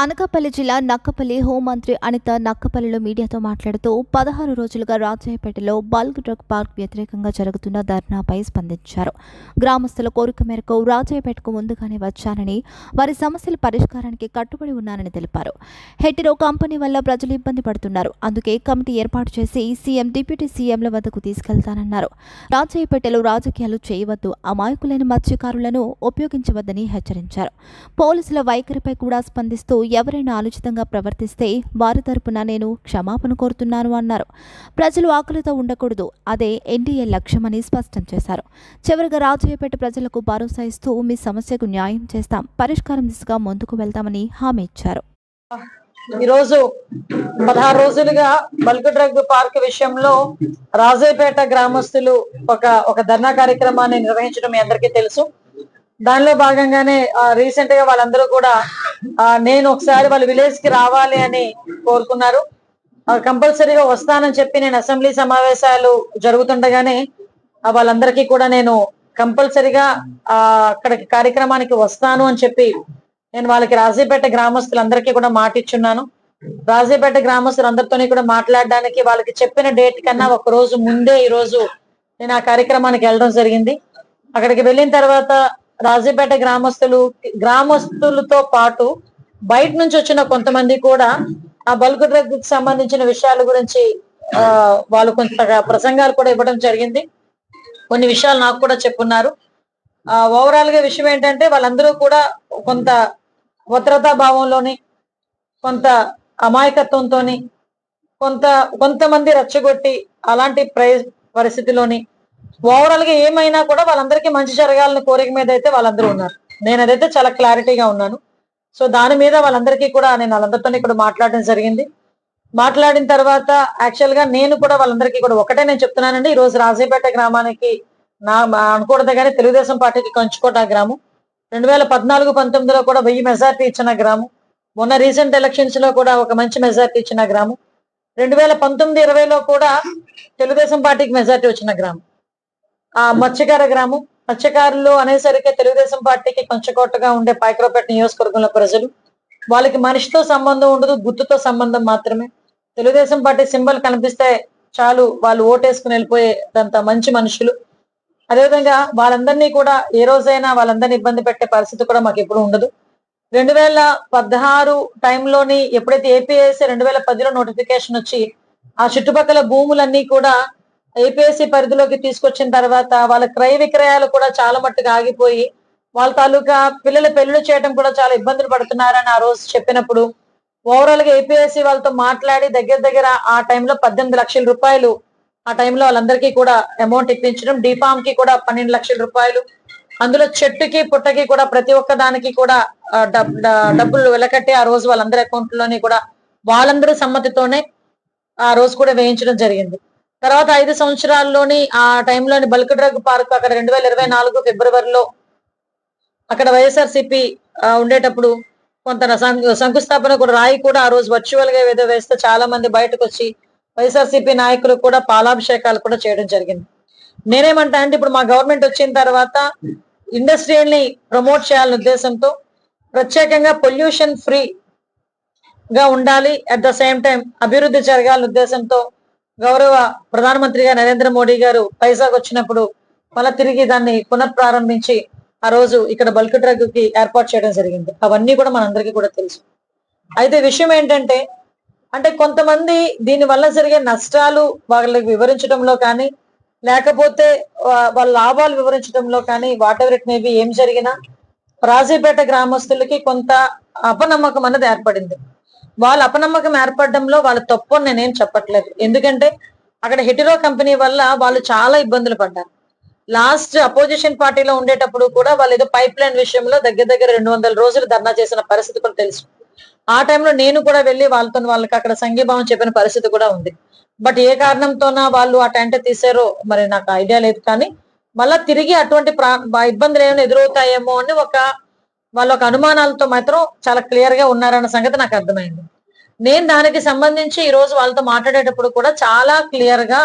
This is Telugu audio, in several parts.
అనకాపల్లి జిల్లా నక్కపల్లి హోంమంత్రి అనిత నక్కపల్లిలో మీడియాతో మాట్లాడుతూ పదహారు రోజులుగా రాజయ్యపేటలో బల్క్ డ్రగ్ పార్క్ వ్యతిరేకంగా జరుగుతున్న ధర్నాపై స్పందించారు. గ్రామస్తుల కోరిక మేరకు రాజయ్యపేటకు ముందుగానే వచ్చానని వారి సమస్యల పరిష్కారానికి కట్టుబడి ఉన్నానని తెలిపారు. హెటిరో కంపెనీ వల్ల ప్రజలు ఇబ్బంది పడుతున్నారు. అందుకే కమిటీ ఏర్పాటు చేసి సీఎం డిప్యూటీ సీఎంల వద్దకు తీసుకెళ్తానన్నారు. రాజయ్యపేటలో రాజకీయాలు చేయవద్దు అమాయకులైన మత్స్యకారులను ఉపయోగించవద్దని హెచ్చరించారు. పోలీసుల వైఖరిపై కూడా స్పందిస్తూ ఎవరైనా అనుచితంగా ప్రవర్తిస్తే వారి తరపున నేను క్షమాపణ కోరుతున్నాను అన్నారు. ప్రజలు ఆకలితో ఉండకూడదు. అదే ఎన్డీఏ లక్ష్యమని స్పష్టం చేశారు. చివరిగా రాజయ్యపేట ప్రజలకు భరోసా ఇస్తూ మీ సమస్యకు న్యాయం చేస్తాం. పరిష్కారం దిశగా ముందుకు వెళ్తామని హామీ ఇచ్చారు. ఈరోజు పదహారు రోజులుగా బల్క్ డ్రగ్ పార్క్ విషయంలో రాజేపేట గ్రామస్తులు ఒక ఒక ధర్నా కార్యక్రమాన్ని నిర్వహించడం మీ అందరికీ తెలుసు. దానిలో భాగంగానే రీసెంట్గా వాళ్ళందరూ కూడా నేను ఒకసారి వాళ్ళ విలేజ్కి రావాలి అని కోరుకున్నారు. కంపల్సరీగా వస్తానని చెప్పి నేను అసెంబ్లీ సమావేశాలు జరుగుతుండగానే వాళ్ళందరికీ కూడా నేను కంపల్సరీగా ఆ అక్కడికి కార్యక్రమానికి వస్తాను అని చెప్పి నేను వాళ్ళకి రాజీపేట గ్రామస్తులందరికీ కూడా మాట ఇచ్చున్నాను. రాజీపేట గ్రామస్తులందరితోని కూడా మాట్లాడడానికి వాళ్ళకి చెప్పిన డేట్ కన్నా ఒక రోజు ముందే ఈ రోజు నేను ఆ కార్యక్రమానికి వెళ్ళడం జరిగింది. అక్కడికి వెళ్ళిన తర్వాత రాజీపేట గ్రామస్తులు గ్రామస్తులతో పాటు బయట నుంచి వచ్చిన కొంతమంది కూడా ఆ బల్క్ డ్రగ్ సంబంధించిన విషయాల గురించి ఆ వాళ్ళు కొంత ప్రసంగాలు కూడా ఇవ్వడం జరిగింది. కొన్ని విషయాలు నాకు కూడా చెప్పున్నారు. ఆ ఓవరాల్గా విషయం ఏంటంటే వాళ్ళందరూ కూడా కొంత భద్రతా భావంలోని కొంత అమాయకత్వంతోని కొంత కొంతమంది రెచ్చగొట్టి అలాంటి ప్రై పరిస్థితిలోని ఓవరాల్గా ఏమైనా కూడా వాళ్ళందరికీ మంచి జరగాలని కోరిక మీద అయితే వాళ్ళందరూ ఉన్నారు. నేను అదైతే చాలా క్లారిటీగా ఉన్నాను. సో దాని మీద వాళ్ళందరికీ కూడా నేను వాళ్ళందరితో ఇక్కడ మాట్లాడడం జరిగింది. మాట్లాడిన తర్వాత యాక్చువల్గా నేను కూడా వాళ్ళందరికీ కూడా ఒకటే నేను చెప్తున్నానండి. ఈ రోజు రాజీపేట గ్రామానికి నా అనుకూడదు కానీ తెలుగుదేశం పార్టీకి కంచుకోట గ్రామం. రెండు వేల పద్నాలుగు పంతొమ్మిదిలో కూడా వెయ్యి మెజార్టీ ఇచ్చిన గ్రామం. మొన్న రీసెంట్ ఎలక్షన్స్లో కూడా ఒక మంచి మెజార్టీ ఇచ్చిన గ్రామం. రెండు వేల పంతొమ్మిది ఇరవైలో కూడా తెలుగుదేశం పార్టీకి మెజార్టీ వచ్చిన గ్రామం. ఆ మత్స్యకార గ్రామం. మత్స్యకారులు అనేసరికి తెలుగుదేశం పార్టీకి కొంచెకోటగా ఉండే పాయకరావుపేట నియోజకవర్గంలో ప్రజలు. వాళ్ళకి మనిషితో సంబంధం ఉండదు గుర్తుతో సంబంధం మాత్రమే. తెలుగుదేశం పార్టీ సింబల్ కనిపిస్తే చాలు వాళ్ళు ఓటేసుకుని వెళ్ళిపోయేదంత మంచి మనుషులు. అదేవిధంగా వాళ్ళందరినీ కూడా ఏ రోజైనా వాళ్ళందరినీ ఇబ్బంది పెట్టే పరిస్థితి కూడా మాకు ఎప్పుడు ఉండదు. రెండు వేల పదహారు టైంలోని ఎప్పుడైతే ఏపీఎస్సీ రెండు వేల పదిలో నోటిఫికేషన్ వచ్చి ఆ చుట్టుపక్కల భూములన్నీ కూడా ఏపీఎస్సీ పరిధిలోకి తీసుకొచ్చిన తర్వాత వాళ్ళ క్రయ విక్రయాలు కూడా చాలా మట్టుకు ఆగిపోయి వాళ్ళ తాలూకా పిల్లల పెళ్ళిళ్ళు చేయడం కూడా చాలా ఇబ్బందులు పడుతున్నారని ఆ రోజు చెప్పినప్పుడు ఓవరాల్గా ఏపీఎస్సీ వాళ్ళతో మాట్లాడి దగ్గర దగ్గర ఆ టైంలో పద్దెనిమిది లక్షల రూపాయలు ఆ టైంలో వాళ్ళందరికీ కూడా అమౌంట్ ఇప్పించడం డిఫామ్కి కూడా పన్నెండు లక్షల రూపాయలు అందులో చెట్టుకి పుట్టకి కూడా ప్రతి ఒక్క దానికి కూడా డబ్బులు వెలకట్టి ఆ రోజు వాళ్ళందరి అకౌంట్లోని కూడా వాళ్ళందరి సమ్మతితోనే ఆ రోజు కూడా వేయించడం జరిగింది. తర్వాత ఐదు సంవత్సరాల్లోని ఆ టైంలోని బల్క్ డ్రగ్ పార్క్ అక్కడ రెండు వేల ఇరవై నాలుగు ఫిబ్రవరిలో అక్కడ వైఎస్ఆర్సిపి ఉండేటప్పుడు కొంత శంకుస్థాపన కూడా రాయి కూడా ఆ రోజు వర్చువల్గా ఏదో వేస్తే చాలా మంది బయటకు వచ్చి వైఎస్ఆర్సిపి నాయకులు కూడా పాలాభిషేకాలు కూడా చేయడం జరిగింది. నేనేమంటా అంటే ఇప్పుడు మా గవర్నమెంట్ వచ్చిన తర్వాత ఇండస్ట్రీని ప్రమోట్ చేయాలనే ఉద్దేశంతో ప్రత్యేకంగా పొల్యూషన్ ఫ్రీ గా ఉండాలి. అట్ ద సేమ్ టైం అభివృద్ధి జరగాలనే ఉద్దేశంతో గౌరవ ప్రధానమంత్రిగా నరేంద్ర మోడీ గారు పైజాగ్ వచ్చినప్పుడు మళ్ళా తిరిగి దాన్ని పునఃప్రారంభించి ఆ రోజు ఇక్కడ బల్క్ డ్రగ్కి ఏర్పాటు చేయడం జరిగింది. అవన్నీ కూడా మనందరికీ కూడా తెలుసు. అయితే విషయం ఏంటంటే అంటే కొంతమంది దీని వల్ల జరిగే నష్టాలు వాళ్ళకి వివరించడంలో కానీ లేకపోతే వాళ్ళ లాభాలు వివరించడంలో కానీ వాట్ ఎవర్ ఇట్ మేబీ ఏం జరిగినా రాజీపేట గ్రామస్తులకి కొంత అపనమ్మకం అన్నది ఏర్పడింది. వాళ్ళ అపనమ్మకం ఏర్పడడంలో వాళ్ళ తప్పు అని నేనేం చెప్పట్లేదు. ఎందుకంటే అక్కడ హెటిరో కంపెనీ వల్ల వాళ్ళు చాలా ఇబ్బందులు పడ్డారు. లాస్ట్ అపోజిషన్ పార్టీలో ఉండేటప్పుడు కూడా వాళ్ళు ఏదో పైప్ లైన్ విషయంలో దగ్గర దగ్గర రెండు వందల రోజులు ధర్నా చేసిన పరిస్థితి కూడా తెలుసు. ఆ టైంలో నేను కూడా వెళ్ళి వాళ్ళతో వాళ్ళకి అక్కడ సంఘీభావం చెప్పిన పరిస్థితి కూడా ఉంది. బట్ ఏ కారణంతోనా వాళ్ళు ఆ టెంట్ తీసారో మరి నాకు ఐడియా లేదు కానీ మళ్ళా తిరిగి అటువంటి ప్రా ఇబ్బందులు ఏమైనా ఎదురవుతాయేమో అని ఒక వాళ్ళ ఒక అనుమానాలతో మాత్రం చాలా క్లియర్గా ఉన్నారన్న సంగతి నాకు అర్థమైంది. నేను దానికి సంబంధించి ఈ రోజు వాళ్ళతో మాట్లాడేటప్పుడు కూడా చాలా క్లియర్గా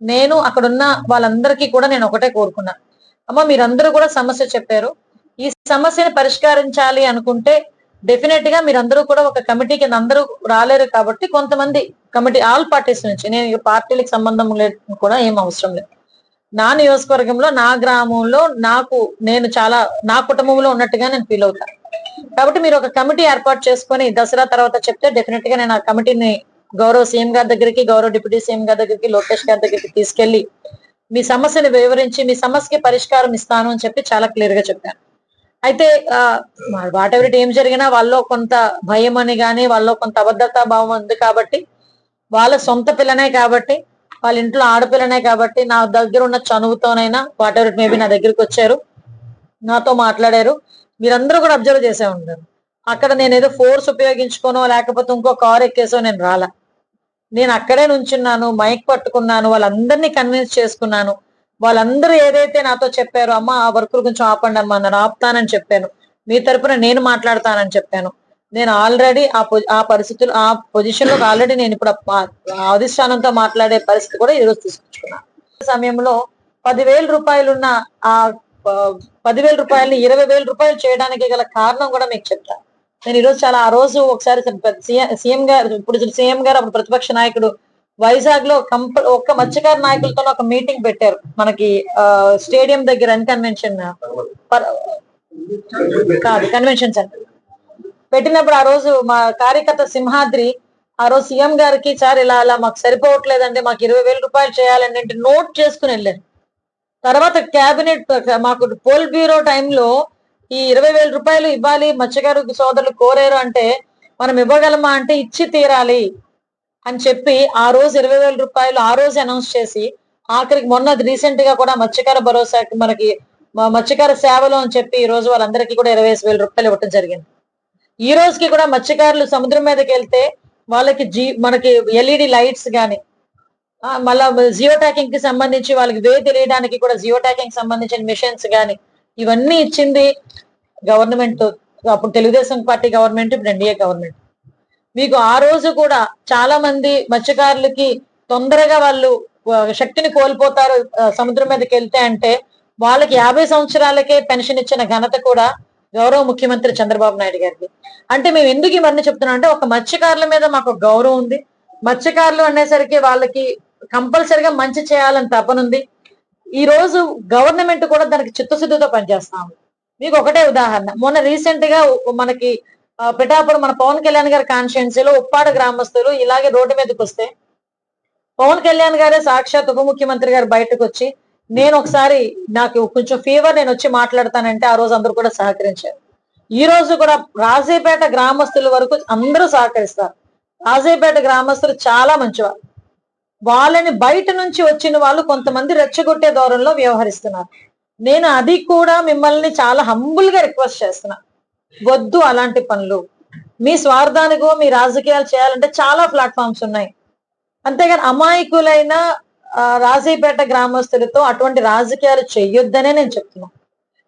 నేను అక్కడున్న వాళ్ళందరికీ కూడా నేను ఒకటే కోరుకున్నా. అమ్మ మీరందరూ కూడా సమస్య చెప్పారు. ఈ సమస్యని పరిష్కరించాలి అనుకుంటే డెఫినెట్గా మీరందరూ కూడా ఒక కమిటీ కింద అందరూ రాలేరు కాబట్టి కొంతమంది కమిటీ ఆల్ పార్టీస్ నుంచి నేను పార్టీలకు సంబంధం లేదు కూడా ఏం అవసరం లేదు. నా నియోజకవర్గంలో నా గ్రామంలో నాకు నేను చాలా నా కుటుంబంలో ఉన్నట్టుగా నేను ఫీల్ అవుతాను కాబట్టి మీరు ఒక కమిటీ ఏర్పాటు చేసుకొని దసరా తర్వాత చెప్తే డెఫినెట్గా నేను ఆ కమిటీని గౌరవ సీఎం గారి దగ్గరికి గౌరవ డిప్యూటీ సీఎం గారి దగ్గరికి లోకేష్ గారి దగ్గరికి తీసుకెళ్ళి మీ సమస్యను వివరించి మీ సమస్యకి పరిష్కారం ఇస్తాను అని చెప్పి చాలా క్లియర్గా చెప్పాను. అయితే వాట్ ఎవరి ఏం జరిగినా వాళ్ళలో కొంత భయం అని కానీ వాళ్ళలో కొంత అబద్ధతా భావం ఉంది కాబట్టి వాళ్ళ సొంత పిల్లనే కాబట్టి వాళ్ళ ఇంట్లో ఆడపిల్లనే కాబట్టి నా దగ్గర ఉన్న చనువుతోనైనా వాట్ ఎవర్ మేబీ నా దగ్గరికి వచ్చారు. నాతో మాట్లాడారు. మీరందరూ కూడా అబ్జర్వ్ చేసే ఉంటారు. అక్కడ నేను ఏదో ఫోర్స్ ఉపయోగించుకోనో లేకపోతే ఇంకో కార్ ఎక్కేసో నేను రాలా. నేను అక్కడే నుంచున్నాను మైక్ పట్టుకున్నాను వాళ్ళందరినీ కన్విన్స్ చేసుకున్నాను. వాళ్ళందరూ ఏదైతే నాతో చెప్పారో అమ్మ ఆ వర్క్ కొంచెం ఆపండి అమ్మా నేను ఆపుతానని చెప్పాను. మీ తరపున నేను మాట్లాడతానని చెప్పాను. నేను ఆల్రెడీ ఆ ఆ పరిస్థితులు ఆ పొజిషన్లో ఆల్రెడీ నేను ఇప్పుడు అధిష్టానంతో మాట్లాడే పరిస్థితి కూడా ఈరోజు తీసుకొచ్చుకున్నాను సమయంలో పదివేల రూపాయలున్న ఆ పదివేల రూపాయలని ఇరవై వేల రూపాయలు చేయడానికి గల కారణం కూడా మీకు చెప్తా. నేను ఈరోజు చాలా ఆ రోజు ఒకసారి సీఎం గారు ఇప్పుడు సీఎం గారు అప్పుడు ప్రతిపక్ష నాయకుడు వైజాగ్లో కంపల్ ఒక్క మత్స్యకార నాయకులతో ఒక మీటింగ్ పెట్టారు. మనకి స్టేడియం దగ్గర అన్ కన్వెన్షన్ కాదు కన్వెన్షన్ సెంటర్ పెట్టినప్పుడు ఆ రోజు మా కార్యకర్త సింహాద్రి ఆ రోజు సీఎం గారికి సార్ ఇలా అలా మాకు సరిపోవట్లేదండి మాకు ఇరవై వేల రూపాయలు చేయాలని అంటే నోట్ చేసుకుని వెళ్ళారు. తర్వాత క్యాబినెట్ మాకు పోల్ బ్యూరో టైంలో ఈ ఇరవై వేల రూపాయలు ఇవ్వాలి మత్స్యకారు సోదరులు కోరారు అంటే మనం ఇవ్వగలమా అంటే ఇచ్చి తీరాలి అని చెప్పి ఆ రోజు ఇరవై వేల రూపాయలు ఆ రోజు అనౌన్స్ చేసి ఆఖరికి మొన్న రీసెంట్గా కూడా మత్స్యకార భరోసాకి మనకి మత్స్యకార సేవలు అని చెప్పి ఈ రోజు వాళ్ళందరికీ కూడా ఇరవై వేల రూపాయలు ఇవ్వడం జరిగింది. ఈ రోజుకి కూడా మత్స్యకారులు సముద్రం మీదకి వెళ్తే వాళ్ళకి జీ మనకి ఎల్ఈడి లైట్స్ కానీ మళ్ళా జియో ట్యాకింగ్కి సంబంధించి వాళ్ళకి వే తెలియడానికి కూడా జియో ట్యాకింగ్ సంబంధించిన మిషన్స్ కానీ ఇవన్నీ ఇచ్చింది గవర్నమెంట్. అప్పుడు తెలుగుదేశం పార్టీ గవర్నమెంట్ ఇప్పుడు ఎన్డీఏ గవర్నమెంట్. మీకు ఆ రోజు కూడా చాలా మంది మత్స్యకారులకి తొందరగా వాళ్ళు శక్తిని కోల్పోతారు సముద్రం మీదకి వెళ్తే అంటే వాళ్ళకి యాభై సంవత్సరాలకే పెన్షన్ ఇచ్చిన ఘనత కూడా గౌరవ ముఖ్యమంత్రి చంద్రబాబు నాయుడు గారికి. అంటే మేము ఎందుకు ఇవన్నీ చెప్తున్నాం అంటే ఒక మత్స్యకారుల మీద మాకు గౌరవం ఉంది. మత్స్యకారులు అనేసరికి వాళ్ళకి కంపల్సరిగా మంచి చేయాలని తపనుంది ఈ రోజు గవర్నమెంట్ కూడా దానికి చిత్తశుద్ధితో పనిచేస్తాము మీకు ఒకటే ఉదాహరణ. మొన్న రీసెంట్గా మనకి పిఠాపురం మన పవన్ కళ్యాణ్ గారి కాన్స్టిట్యున్సీలో ఉప్పాడ గ్రామస్తులు ఇలాగే రోడ్డు మీదకి వస్తే పవన్ కళ్యాణ్ గారే సాక్షాత్ ఉప ముఖ్యమంత్రి గారు బయటకు వచ్చి నేను ఒకసారి నాకు కొంచెం ఫీవర్ నేను వచ్చి మాట్లాడతానంటే ఆ రోజు అందరూ కూడా సహకరించారు. ఈ రోజు కూడా రాజేపేట గ్రామస్తుల వరకు అందరూ సహకరిస్తారు. రాజేపేట గ్రామస్తులు చాలా మంచివారు. వాళ్ళని బయట నుంచి వచ్చిన వాళ్ళు కొంతమంది రెచ్చగొట్టే దూరంలో వ్యవహరిస్తున్నారు. నేను అది కూడా మిమ్మల్ని చాలా హంబుల్గా రిక్వెస్ట్ చేస్తున్నా. వద్దు అలాంటి పనులు. మీ స్వార్థానికో మీ రాజకీయాలు చేయాలంటే చాలా ప్లాట్ఫామ్స్ ఉన్నాయి. అంతేగాని అమాయకులైన రాజీపేట గ్రామస్తులతో అటువంటి రాజకీయాలు చెయ్యొద్దనే నేను చెప్తున్నా.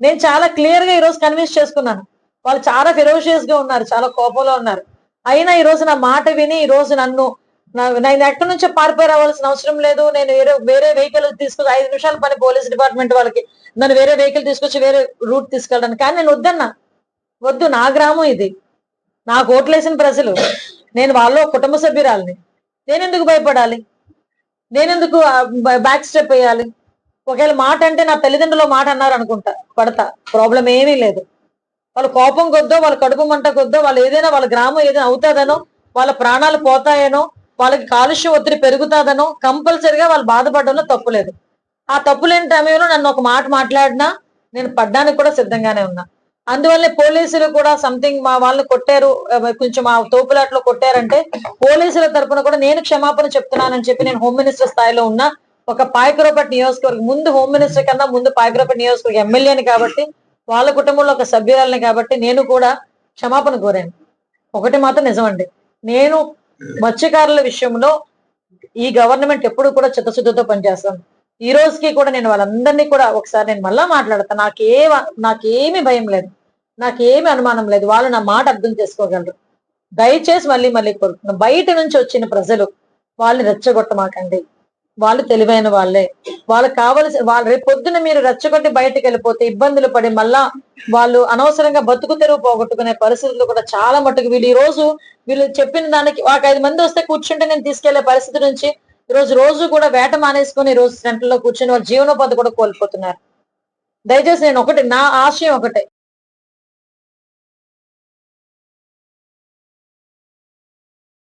నేను చాలా క్లియర్గా ఈరోజు కన్విన్స్ చేసుకున్నాను. వాళ్ళు చాలా ఫిరోషియస్గా ఉన్నారు చాలా కోపంలో ఉన్నారు. అయినా ఈ రోజు నా మాట విని ఈ రోజు నన్ను నేను ఎక్కడి నుంచో పారిపోయి రావాల్సిన అవసరం లేదు. నేను వేరే వేరే వెహికల్ తీసుకొచ్చి ఐదు నిమిషాల పని పోలీస్ డిపార్ట్మెంట్ వాళ్ళకి నన్ను వేరే వెహికల్ తీసుకొచ్చి వేరే రూట్ తీసుకెళ్ళడానికి. కానీ నేను వద్దన్నా. వద్దు నా గ్రామం ఇది. నాకు ఓట్లేసిన ప్రజలు. నేను వాళ్ళ కుటుంబ సభ్యురాలని. నేను ఎందుకు భయపడాలి? నేనెందుకు బ్యాక్ స్టెప్ వేయాలి? ఒకవేళ మాట అంటే నా తల్లిదండ్రులు మాట అన్నారు అనుకుంటా పడతా. ప్రాబ్లం ఏమీ లేదు. వాళ్ళ కోపం కొద్దో వాళ్ళ కడుపు మంట కొద్దో వాళ్ళు ఏదైనా వాళ్ళ గ్రామం ఏదైనా అవుతాదనో వాళ్ళ ప్రాణాలు పోతాయనో వాళ్ళకి కాలుష్యం ఒత్తిడి పెరుగుతాదనో కంపల్సరిగా వాళ్ళు బాధపడడంలో తప్పులేదు ఆ తప్పులేని సమయంలో నన్ను ఒక మాట మాట్లాడినా నేను పడ్డానికి కూడా సిద్ధంగానే ఉన్నా. అందువల్లే పోలీసులు కూడా సంథింగ్ మా వాళ్ళని కొట్టారు. కొంచెం ఆ తోపులాట్లో కొట్టారంటే పోలీసుల తరపున కూడా నేను క్షమాపణ చెప్తున్నానని చెప్పి నేను హోమ్ మినిస్టర్ స్థాయిలో ఉన్నా ఒక పాయకరోపట్ నియోజకవర్గం ముందు హోమ్ మినిస్టర్ కన్నా ముందు పాయకరోపట్ నియోజకవర్గ ఎమ్మెల్యేని కాబట్టి వాళ్ళ కుటుంబంలో ఒక సభ్యురాలని కాబట్టి నేను కూడా క్షమాపణ కోరాను. ఒకటి మాత్రం నిజమండి. నేను మత్స్యకారుల విషయంలో ఈ గవర్నమెంట్ ఎప్పుడు కూడా చిత్తశుద్ధితో పనిచేస్తాను. ఈ రోజుకి కూడా నేను వాళ్ళందరినీ కూడా ఒకసారి నేను మళ్ళా మాట్లాడతాను నాకే నాకేమి భయం లేదు. నాకేమి అనుమానం లేదు. వాళ్ళు నా మాట అర్థం చేసుకోగలరు. దయచేసి మళ్ళీ మళ్ళీ కోరుతున్నాను బయట నుంచి వచ్చిన ప్రజలు వాళ్ళని రెచ్చగొట్టమాకండి. వాళ్ళు తెలివైన వాళ్ళే. వాళ్ళకి కావలసి వాళ్ళు రేపు పొద్దున మీరు రెచ్చగొట్టి బయటకు వెళ్ళిపోతే ఇబ్బందులు పడి మళ్ళా వాళ్ళు అనవసరంగా బతుకు తెరువు పోగొట్టుకునే పరిస్థితులు కూడా చాలా మట్టుకు వీళ్ళు ఈ రోజు వీళ్ళు చెప్పిన దానికి ఒక ఐదు మంది వస్తే కూర్చుంటే నేను తీసుకెళ్ళే పరిస్థితి నుంచి ఈ రోజు రోజు కూడా వేట మానేసుకొని ఈ రోజు సెంటర్లో కూర్చొని వాళ్ళ జీవనోపాధి కూడా కోల్పోతున్నారు. దయచేసి నేను ఒకటి నా ఆశయం ఒకటే.